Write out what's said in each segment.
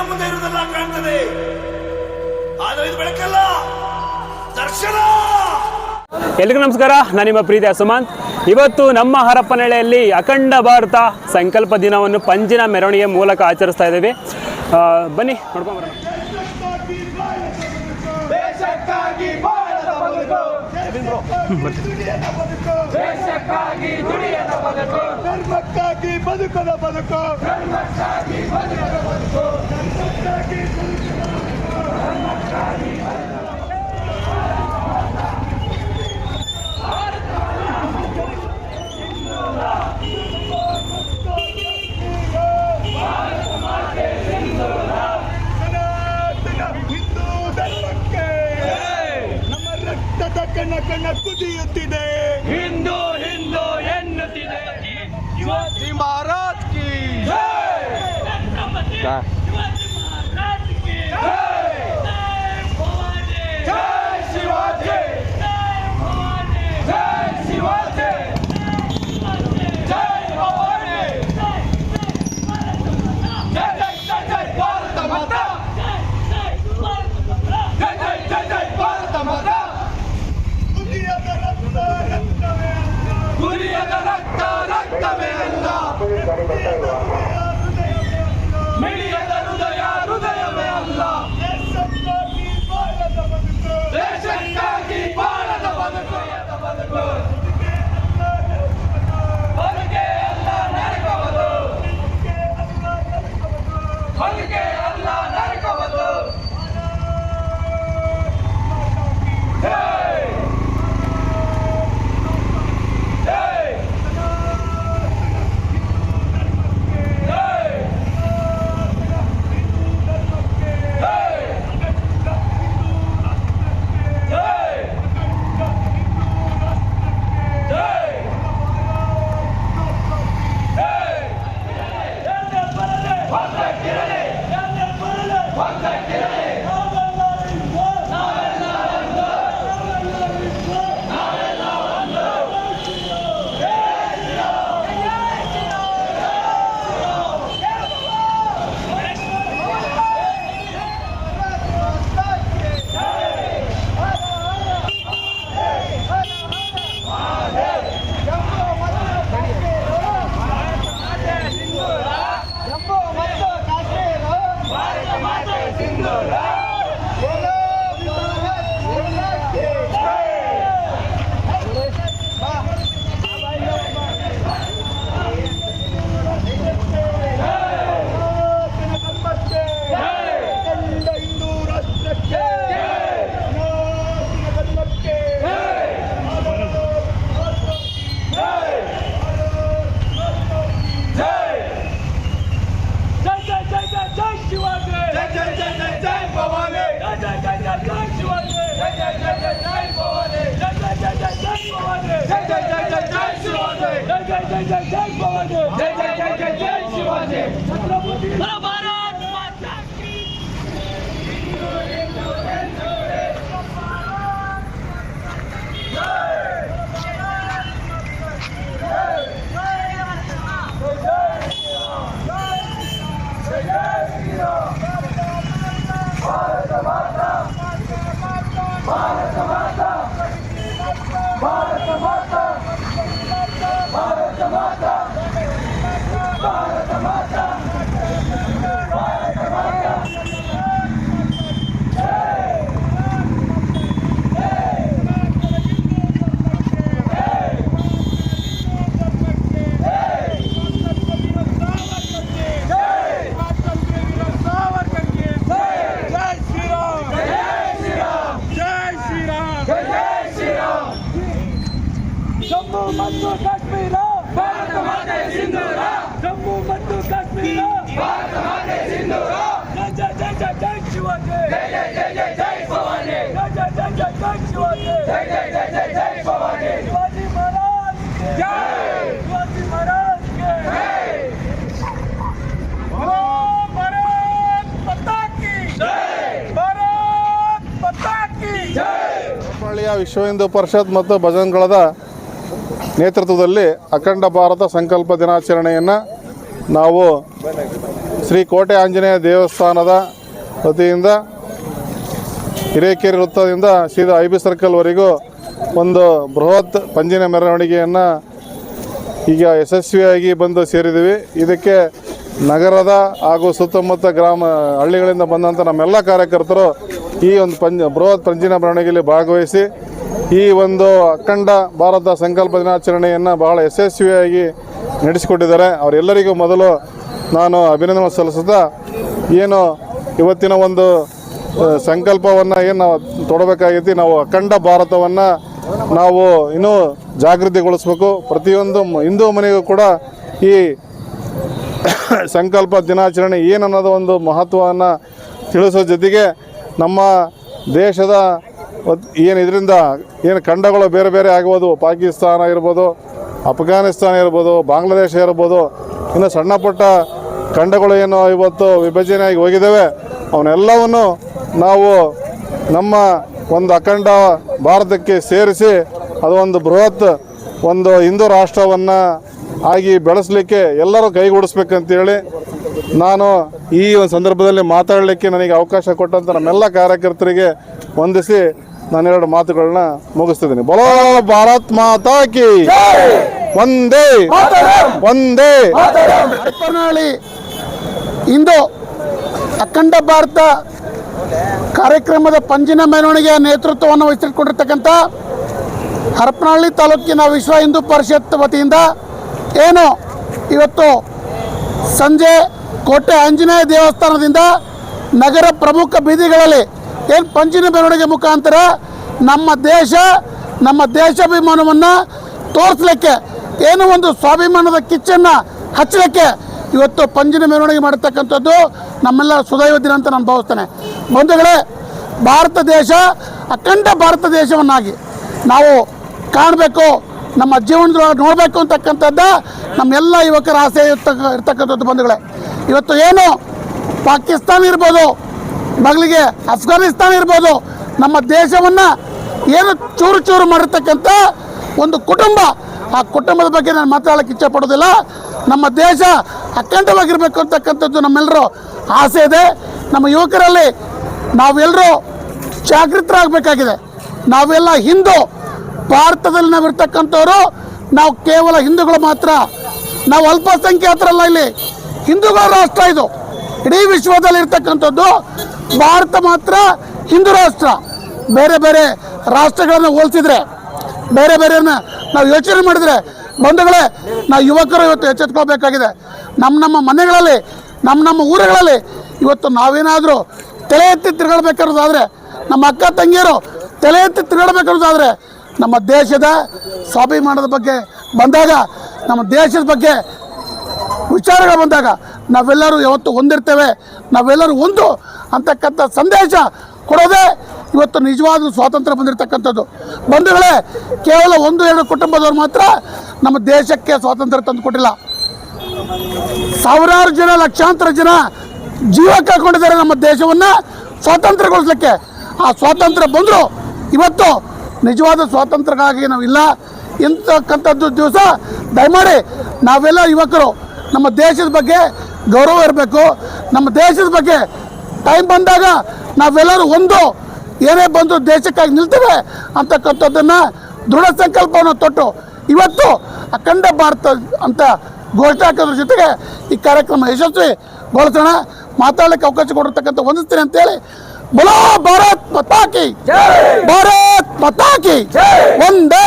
ಕಣ್ಣ ಮುಂದೆ ಇರುವುದೆಲ್ಲ ಕಾಣ್ತದೆ. ಆದರೆ ಇದು ಬೆಳಕಲ್ಲ. ದರ್ಶನ! ಎಲ್ರಿಗೂ ನಮಸ್ಕಾರ. ನಾನು ನಿಮ್ಮ ಪ್ರೀತಿಯ ಸುಮಂತ್ ಇವತ್ತು ನಮ್ಮ ಹರಪ್ಪನಹಳ್ಳಿಯಲ್ಲಿ ಅಖಂಡ ಭಾರತ ಸಂಕಲ್ಪ ದಿನವನ್ನು ಪಂಜಿನ ಮೆರವಣಿಗೆ ಮೂಲಕ ಆಚರಿಸ್ತಾ ಇದ್ದೀವಿ. ಬನ್ನಿ ನೋಡ್ಕೊಂಬರೋಣ ದೇಶಕ್ಕಾಗಿ ದುಡಿಯದ ಬದುಕು ಧರ್ಮಕ್ಕಾಗಿ ಬದುಕದ ಬದುಕು ಧರ್ಮಕ್ಕಾಗಿ ಬದುಕದ ಬದುಕು ಧರ್ಮಕ್ಕಾಗಿ ಕುದಿಯುತ್ತಿದೆ ಹಿಂದೂ ಹಿಂದೂ ಎನ್ನುತ್ತಿದೆ ಭಾರತ್ ಕಿ Indora! Bora, Samanta! Bora, Samanta! ವಿಶ್ವ ಹಿಂದೂ ಪರಿಷತ್ ಮತ್ತು ಭಜನ್ಗಳದ ನೇತೃತ್ವದಲ್ಲಿ ಅಖಂಡ ಭಾರತ ಸಂಕಲ್ಪ ದಿನಾಚರಣೆಯನ್ನು ನಾವು ಶ್ರೀ ಕೋಟೆ ಆಂಜನೇಯ ದೇವಸ್ಥಾನದ ವತಿಯಿಂದ ಹಿರೇಕೆರೆ ವೃತ್ತದಿಂದ ಸೀದಾ ಐ ಬಿ ಸರ್ಕಲ್ವರೆಗೂ ಒಂದು ಬೃಹತ್ ಪಂಜಿನ ಮೆರವಣಿಗೆಯನ್ನು ಈಗ ಯಶಸ್ವಿಯಾಗಿ ಬಂದು ಸೇರಿದ್ದೀವಿ. ಇದಕ್ಕೆ ನಗರದ ಹಾಗೂ ಸುತ್ತಮುತ್ತ ಗ್ರಾಮ ಹಳ್ಳಿಗಳಿಂದ ಬಂದಂಥ ನಮ್ಮೆಲ್ಲ ಕಾರ್ಯಕರ್ತರು ಈ ಒಂದು ಪಂಜ, ಬೃಹತ್ ಪಂಜಿನ ಮೆರವಣಿಗೆಯಲ್ಲಿ ಭಾಗವಹಿಸಿ ಈ ಒಂದು ಅಖಂಡ ಭಾರತ ಸಂಕಲ್ಪ ದಿನಾಚರಣೆಯನ್ನು ಬಹಳ ಯಶಸ್ವಿಯಾಗಿ ನಡೆಸಿಕೊಟ್ಟಿದ್ದಾರೆ. ಅವರೆಲ್ಲರಿಗೂ ಮೊದಲು ನಾನು ಅಭಿನಂದನೆ ಸಲ್ಲಿಸುತ್ತಾ, ಏನು ಇವತ್ತಿನ ಒಂದು ಸಂಕಲ್ಪವನ್ನು ಏನು ನಾವು ತೊಡಬೇಕಾಗೈತಿ, ನಾವು ಅಖಂಡ ಭಾರತವನ್ನು ನಾವು ಇನ್ನೂ ಜಾಗೃತಿಗೊಳಿಸ್ಬೇಕು. ಪ್ರತಿಯೊಂದು ಹಿಂದೂ ಮನೆಗೂ ಕೂಡ ಈ ಸಂಕಲ್ಪ ದಿನಾಚರಣೆ ಏನನ್ನೋದು ಒಂದು ಮಹತ್ವವನ್ನು ತಿಳಿಸೋ ಜೊತೆಗೆ ನಮ್ಮ ದೇಶದ ಏನು ಇದರಿಂದ ಏನು ಖಂಡಗಳು ಬೇರೆ ಬೇರೆ ಆಗ್ಬೋದು, ಪಾಕಿಸ್ತಾನ ಇರ್ಬೋದು, ಅಫ್ಘಾನಿಸ್ತಾನ ಇರ್ಬೋದು, ಬಾಂಗ್ಲಾದೇಶ ಇರ್ಬೋದು, ಇನ್ನು ಸಣ್ಣ ಪುಟ್ಟ ಖಂಡಗಳು ಏನು ಇವತ್ತು ವಿಭಜನೆಯಾಗಿ ಹೋಗಿದ್ದಾವೆ, ಅವನ್ನೆಲ್ಲವನ್ನು ನಾವು ನಮ್ಮ ಒಂದು ಅಖಂಡ ಭಾರತಕ್ಕೆ ಸೇರಿಸಿ ಅದು ಒಂದು ಬೃಹತ್ ಒಂದು ಹಿಂದೂ ರಾಷ್ಟ್ರವನ್ನು ಆಗಿ ಬೆಳೆಸಲಿಕ್ಕೆ ಎಲ್ಲರೂ ಕೈಗೂಡಿಸ್ಬೇಕಂತೇಳಿ ನಾನು ಈ ಒಂದು ಸಂದರ್ಭದಲ್ಲಿ ಮಾತಾಡಲಿಕ್ಕೆ ನನಗೆ ಅವಕಾಶ ಕೊಟ್ಟಂಥ ನಮ್ಮೆಲ್ಲ ಕಾರ್ಯಕರ್ತರಿಗೆ ವಂದಿಸಿ ಎರಡು ಮಾತುಗಳನ್ನ ಮುಗಿಸ್ತಿದ್ದೀನಿ. ಬಲೋ ಭಾರತ್ ಮಾತಾ ಕಿ ಒಂದೇ ಒಂದೇ ಇಂದು ಅಖಂಡ ಭಾರತ ಕಾರ್ಯಕ್ರಮದ ಪಂಜಿನ ಮೆರವಣಿಗೆಯ ನೇತೃತ್ವವನ್ನು ವಹಿಸಿಕೊಂಡಿರ್ತಕ್ಕಂಥ ಹರಪನಹಳ್ಳಿ ತಾಲೂಕಿನ ವಿಶ್ವ ಹಿಂದೂ ಪರಿಷತ್ ವತಿಯಿಂದ ಏನು ಇವತ್ತು ಸಂಜೆ ಕೋಟೆ ಆಂಜನೇಯ ದೇವಸ್ಥಾನದಿಂದ ನಗರ ಪ್ರಮುಖ ಬೀದಿಗಳಲ್ಲಿ ಏನು ಪಂಚಿನ ಮೆರವಣಿಗೆ ಮುಖಾಂತರ ನಮ್ಮ ದೇಶ, ನಮ್ಮ ದೇಶಾಭಿಮಾನವನ್ನು ತೋರಿಸ್ಲಿಕ್ಕೆ ಏನು ಒಂದು ಸ್ವಾಭಿಮಾನದ ಕಿಚ್ಚನ್ನು ಹಚ್ಚಲಿಕ್ಕೆ ಇವತ್ತು ಪಂಜಿನ ಮೆರವಣಿಗೆ ಮಾಡತಕ್ಕಂಥದ್ದು ನಮ್ಮೆಲ್ಲ ಸುದೈವ ದಿನ ಅಂತ ನಾನು ಭಾವಿಸ್ತೇನೆ. ಬಂಧುಗಳೇ, ಭಾರತ ದೇಶ ಅಖಂಡ ಭಾರತ ದೇಶವನ್ನಾಗಿ ನಾವು ಕಾಣಬೇಕು. ನಮ್ಮ ಜೀವನದೊಳಗೆ ನೋಡಬೇಕು ಅಂತಕ್ಕಂಥದ್ದು ನಮ್ಮೆಲ್ಲ ಯುವಕರ ಆಸೆ ಇರ್ತಕ್ಕ, ಇರ್ತಕ್ಕಂಥದ್ದು ಬಂಧುಗಳೇ. ಇವತ್ತು ಏನು ಪಾಕಿಸ್ತಾನ ಇರ್ಬೋದು, ಬಗಲಿಗೆ ಅಫ್ಘಾನಿಸ್ತಾನ ಇರ್ಬೋದು, ನಮ್ಮ ದೇಶವನ್ನು ಏನು ಚೂರು ಚೂರು ಮಾಡಿರ್ತಕ್ಕಂಥ ಒಂದು ಕುಟುಂಬ, ಆ ಕುಟುಂಬದ ಬಗ್ಗೆ ನಾನು ಮಾತಾಡೋಕ್ಕೆ ಇಚ್ಛೆ ಪಡೋದಿಲ್ಲ ನಮ್ಮ ದೇಶ ಅಖಂಡವಾಗಿರಬೇಕು ಅಂತಕ್ಕಂಥದ್ದು ನಮ್ಮೆಲ್ಲರೂ ಆಸೆ ಇದೆ. ನಮ್ಮ ಯುವಕರಲ್ಲಿ ನಾವೆಲ್ಲರೂ ಜಾಗೃತರಾಗಬೇಕಾಗಿದೆ. ನಾವೆಲ್ಲ ಹಿಂದೂ ಭಾರತದಲ್ಲಿ ನಾವು ಇರ್ತಕ್ಕಂಥವ್ರು, ನಾವು ಕೇವಲ ಹಿಂದೂಗಳು ಮಾತ್ರ. ನಾವು ಅಲ್ಪಸಂಖ್ಯಾತರಲ್ಲ ಇಲ್ಲಿ. ಹಿಂದೂಗಳ ರಾಷ್ಟ್ರ ಇದು. ಇಡೀ ವಿಶ್ವದಲ್ಲಿ ಇರ್ತಕ್ಕಂಥದ್ದು ಭಾರತ ಮಾತ್ರ, ಹಿಂದೂ ರಾಷ್ಟ್ರ. ಬೇರೆ ಬೇರೆ ರಾಷ್ಟ್ರಗಳನ್ನು ಹೋಲಿಸಿದ್ರೆ, ಬೇರೆ ಬೇರೆಯನ್ನ ನಾವು ಯೋಚನೆ ಮಾಡಿದ್ರೆ, ಬಂಧುಗಳೇ, ನಾವು ಯುವಕರು ಇವತ್ತು ಎಚ್ಚೆತ್ಕೋಬೇಕಾಗಿದೆ ನಮ್ಮ ನಮ್ಮ ಮನೆಗಳಲ್ಲಿ, ನಮ್ಮ ನಮ್ಮ ಊರುಗಳಲ್ಲಿ ಇವತ್ತು ನಾವೇನಾದರೂ ತಲೆ ಎತ್ತಿ ತಿರುಗಳ್ಬೇಕಾದ್ರೆ ನಮ್ಮ ಅಕ್ಕ ತಂಗಿಯರು ತಲೆ ಎತ್ತಿ ತಿರುಗಡ್ಬೇಕಾದ್ರೆ ನಮ್ಮ ದೇಶದ ಸ್ವಾಭಿಮಾನದ ಬಗ್ಗೆ ಬಂದಾಗ, ನಮ್ಮ ದೇಶದ ಬಗ್ಗೆ ವಿಚಾರಗಳು ಬಂದಾಗ ನಾವೆಲ್ಲರೂ ಯಾವತ್ತು ಹೊಂದಿರ್ತೇವೆ, ನಾವೆಲ್ಲರೂ ಒಂದು ಅಂತಕ್ಕಂಥ ಸಂದೇಶ ಕೊಡೋದೇ ಇವತ್ತು ನಿಜವಾದ ಸ್ವಾತಂತ್ರ್ಯ ಬಂದಿರತಕ್ಕಂಥದ್ದು. ಬಂಧುಗಳೇ, ಕೇವಲ ಒಂದು, ಎರಡು ಕುಟುಂಬದವರು ಮಾತ್ರ ನಮ್ಮ ದೇಶಕ್ಕೆ ಸ್ವಾತಂತ್ರ್ಯ ತಂದು ಕೊಟ್ಟಿಲ್ಲ ಸಾವಿರಾರು ಜನ, ಲಕ್ಷಾಂತರ ಜನ ಜೀವ ಕಳ್ಕೊಂಡಿದ್ದಾರೆ ನಮ್ಮ ದೇಶವನ್ನು ಸ್ವಾತಂತ್ರ್ಯಗೊಳಿಸ್ಲಿಕ್ಕೆ. ಆ ಸ್ವಾತಂತ್ರ್ಯ ಬಂದರು, ಇವತ್ತು ನಿಜವಾದ ಸ್ವಾತಂತ್ರ್ಯಕ್ಕಾಗಿ ನಾವಿಲ್ಲ. ಇಂತಕ್ಕಂಥದ್ದು ದಿವಸ ದಯಮಾಡಿ ನಾವೆಲ್ಲ ಯುವಕರು, ನಮ್ಮ ದೇಶದ ಬಗ್ಗೆ ಗೌರವ ಇರಬೇಕು. ನಮ್ಮ ದೇಶದ ಬಗ್ಗೆ ಟೈಮ್ ಬಂದಾಗ ನಾವೆಲ್ಲರೂ ಒಂದು, ಏನೇ ಬಂದು ದೇಶಕ್ಕಾಗಿ ನಿಲ್ತೇವೆ ಅಂತಕ್ಕಂಥದ್ದನ್ನು ದೃಢ ಸಂಕಲ್ಪವನ್ನು ತೊಟ್ಟು ಇವತ್ತು ಅಖಂಡ ಭಾರತ ಅಂತ ಘೋಷಣೆ ಹಾಕೋದ್ರ ಜೊತೆಗೆ ಈ ಕಾರ್ಯಕ್ರಮ ಯಶಸ್ವಿಗೊಳಿಸೋಣ ಮಾತಾಡಲಿಕ್ಕೆ ಅವಕಾಶ ಕೊಡಿರ್ತಕ್ಕಂಥ ಹೊಂದಿಸ್ತೀನಿ ಅಂತೇಳಿ ಬಲೋ ಭಾರತ್ ಮತಾಕಿ ಭಾರತ್ ಮತಾಕಿ ಒಂದೇ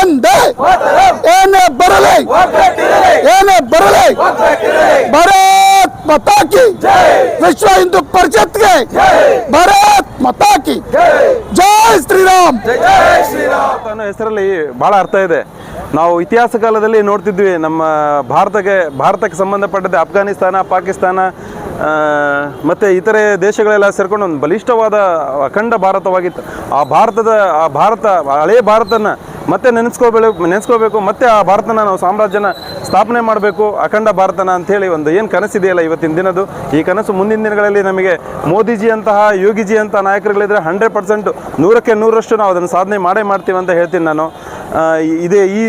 ಒಂದೇ ಏನೇ ಬರಲಿ ಏನೇ ಬರಲಿ ಭಾರತ್ ಮತಾಕಿ ವಿಶ್ವ ಹಿಂದೂ ಪರಿಷತ್ಗೆ ಭಾರತ್ ಮತಾಕಿ ಜೈ ಶ್ರೀರಾಮ್ ಅನ್ನೋ ಹೆಸರಲ್ಲಿ ಬಹಳ ಅರ್ಥ ಇದೆ. ನಾವು ಇತಿಹಾಸ ಕಾಲದಲ್ಲಿ ನೋಡ್ತಿದ್ವಿ ನಮ್ಮ ಭಾರತಕ್ಕೆ ಭಾರತಕ್ಕೆ ಸಂಬಂಧಪಟ್ಟಂತೆ ಅಫ್ಘಾನಿಸ್ತಾನ ಪಾಕಿಸ್ತಾನ ಮತ್ತು ಮತ್ತೆ ಇತರೆ ದೇಶಗಳೆಲ್ಲ ಸೇರ್ಕೊಂಡು ಒಂದು ಬಲಿಷ್ಠವಾದ ಅಖಂಡ ಭಾರತವಾಗಿತ್ತು. ಆ ಭಾರತದ ಆ ಭಾರತ ಹಳೆಯ ಭಾರತನ ಮತ್ತೆ ನೆನೆಸ್ಕೋಬೇಕು ನೆನೆಸ್ಕೋಬೇಕು ಮತ್ತೆ ಆ ಭಾರತನ ನಾವು ಸಾಮ್ರಾಜ್ಯನ ಸ್ಥಾಪನೆ ಮಾಡಬೇಕು, ಅಖಂಡ ಭಾರತನ ಅಂಥೇಳಿ ಒಂದು ಏನು ಕನಸಿದೆಯಲ್ಲ ಇವತ್ತಿನ ದಿನದು ಈ ಕನಸು ಮುಂದಿನ ದಿನಗಳಲ್ಲಿ ನಮಗೆ ಮೋದಿಜಿ ಅಂತಹ ಯೋಗಿಜಿ ಅಂತ ನಾಯಕರುಗಳಿದ್ರೆ ಹಂಡ್ರೆಡ್ ಪರ್ಸೆಂಟ್ ನೂರಕ್ಕೆ ನೂರರಷ್ಟು ನಾವು ಅದನ್ನು ಸಾಧನೆ ಮಾಡೇ ಮಾಡ್ತೀವಿ ಅಂತ ಹೇಳ್ತೀನಿ ನಾನು. ಇದೆ ಈ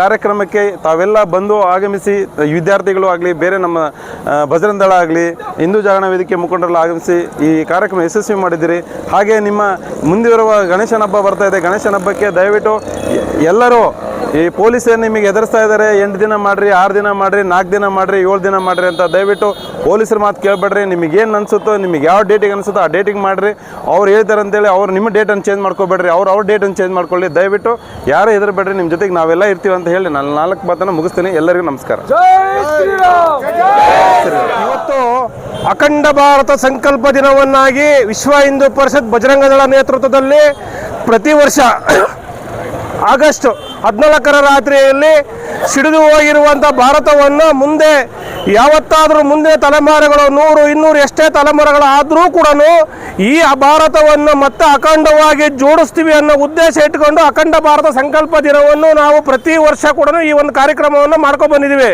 ಕಾರ್ಯಕ್ರಮಕ್ಕೆ ತಾವೆಲ್ಲ ಬಂದು ಆಗಮಿಸಿ, ವಿದ್ಯಾರ್ಥಿಗಳು ಆಗಲಿ, ಬೇರೆ ನಮ್ಮ ಭಜರಂದಳ ದಳ ಆಗಲಿ, ಹಿಂದೂ ಜಾಗರಣ ವೇದಿಕೆ ಮುಖಂಡರೆಲ್ಲ ಆಗಮಿಸಿ ಈ ಕಾರ್ಯಕ್ರಮ ಯಶಸ್ವಿ ಮಾಡಿದ್ದೀರಿ. ಹಾಗೆ ನಿಮ್ಮ ಮುಂದಿರುವ ಗಣೇಶನ ಹಬ್ಬ ಬರ್ತಾ ಇದೆ. ಗಣೇಶನ ಹಬ್ಬಕ್ಕೆ ದಯವಿಟ್ಟು ಎಲ್ಲರೂ ಈ ಪೊಲೀಸರು ನಿಮಗೆ ಎದುರಿಸ್ತಾ ಇದ್ದಾರೆ. ಎಂಟು ದಿನ ಮಾಡ್ರಿ ಆರು ದಿನ ಮಾಡ್ರಿ ನಾಲ್ಕು ದಿನ ಮಾಡ್ರಿ ಏಳು ದಿನ ಮಾಡ್ರಿ ಅಂತ ದಯವಿಟ್ಟು ಪೊಲೀಸರ ಮಾತು ಕೇಳಬೇಡ್ರಿ. ನಿಮಗೆ ಏನು ಅನ್ಸುತ್ತೋ ನಿಮಗೆ ಯಾವ ಡೇಟಿಗೆ ಅನ್ಸುತ್ತೋ ಆ ಡೇಟಿಗೆ ಮಾಡ್ರಿ. ಅವ್ರು ಹೇಳ್ತಾರೆ ಅಂತೇಳಿ ಅವ್ರು ನಿಮ್ಮ ಡೇಟನ್ನು ಚೇಂಜ್ ಮಾಡ್ಕೋಬೇಡ್ರಿ. ಅವ್ರು ಅವ್ರ ಡೇಟನ್ನು ಚೇಂಜ್ ಮಾಡ್ಕೊಳ್ಳಿ. ದಯವಿಟ್ಟು ಯಾರು ಹೆದರಬೇಡ್ರಿ ನಿಮ್ಮ ಜೊತೆಗೆ ನಾವೆಲ್ಲ ಇರ್ತೀವಿ ಅಂತ ಹೇಳಿ ನಾನು ನಾಲ್ಕು ಮಾತನ್ನು ಮುಗಿಸ್ತೀನಿ. ಎಲ್ಲರಿಗೂ ನಮಸ್ಕಾರ. ಇವತ್ತು ಅಖಂಡ ಭಾರತ ಸಂಕಲ್ಪ ದಿನವನ್ನಾಗಿ ವಿಶ್ವ ಹಿಂದೂ ಪರಿಷತ್ ಬಜರಂಗದಳ ನೇತೃತ್ವದಲ್ಲಿ ಪ್ರತಿ ವರ್ಷ ಆಗಸ್ಟ್ ಹದಿನಾಲ್ಕರ ರಾತ್ರಿಯಲ್ಲಿ ಸಿಡಿದು ಹೋಗಿರುವಂಥ ಭಾರತವನ್ನು ಮುಂದೆ ಯಾವತ್ತಾದರೂ ಮುಂದೆ ತಲೆಮಾರುಗಳು ನೂರು, ಇನ್ನೂರು ಎಷ್ಟೇ ತಲೆಮಾರುಗಳಾದರೂ ಕೂಡ ಈ ಭಾರತವನ್ನು ಮತ್ತೆ ಅಖಂಡವಾಗಿ ಜೋಡಿಸ್ತೀವಿ ಅನ್ನೋ ಉದ್ದೇಶ ಇಟ್ಕೊಂಡು ಅಖಂಡ ಭಾರತ ಸಂಕಲ್ಪ ದಿನವನ್ನು ನಾವು ಪ್ರತಿ ವರ್ಷ ಕೂಡ ಈ ಒಂದು ಕಾರ್ಯಕ್ರಮವನ್ನು ಮಾಡ್ಕೊಂಡು ಬಂದಿದ್ದೀವಿ.